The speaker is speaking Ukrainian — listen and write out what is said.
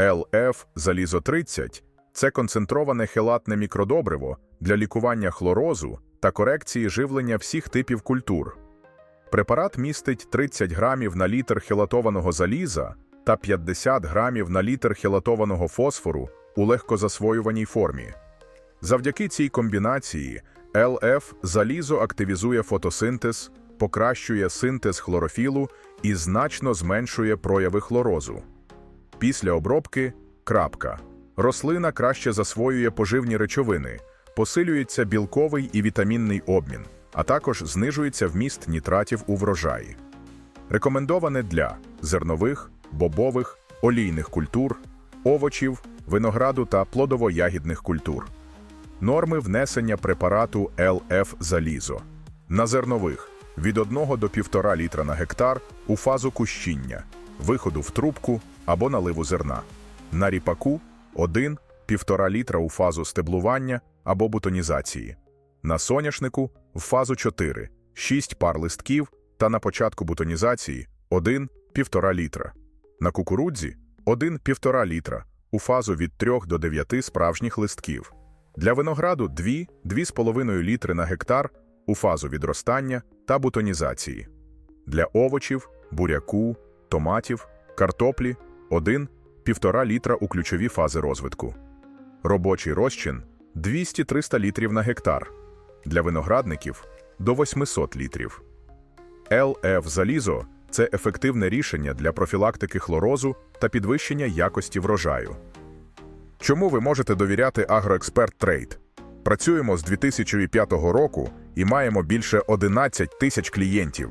ЛФ залізо 30 це концентроване хелатне мікродобриво для лікування хлорозу та корекції живлення всіх типів культур. Препарат містить 30 грамів на літр хелатованого заліза та 50 грамів на літр хелатованого фосфору у легкозасвоюваній формі. Завдяки цій комбінації ЛФ залізо активізує фотосинтез, покращує синтез хлорофілу і значно зменшує прояви хлорозу. Після обробки крапка. Рослина краще засвоює поживні речовини, посилюється білковий і вітамінний обмін, а також знижується вміст нітратів у врожаї. Рекомендоване для зернових, бобових, олійних культур, овочів, винограду та плодово-ягідних культур. Норми внесення препарату ЛФ залізо. На зернових від 1 до 1,5 літра на гектар у фазу кущіння, виходу в трубку або наливу зерна. На ріпаку 1-1,5 літра у фазу стеблування або бутонізації. На соняшнику в фазу 4 6 пар листків та на початку бутонізації 1-1,5 літра. На кукурудзі 1-1,5 літра у фазу від 3 до 9 справжніх листків. Для винограду 2-2,5 літри на гектар у фазу відростання та бутонізації. Для овочів, буряку, томатів, картоплі 1-1,5 літра у ключові фази розвитку. Робочий розчин 200-300 літрів на гектар. Для виноградників до 800 літрів. ЛФ залізо це ефективне рішення для профілактики хлорозу та підвищення якості врожаю. Чому ви можете довіряти Агроексперт Трейд? Працюємо з 2005 року і маємо більше 11 тисяч клієнтів.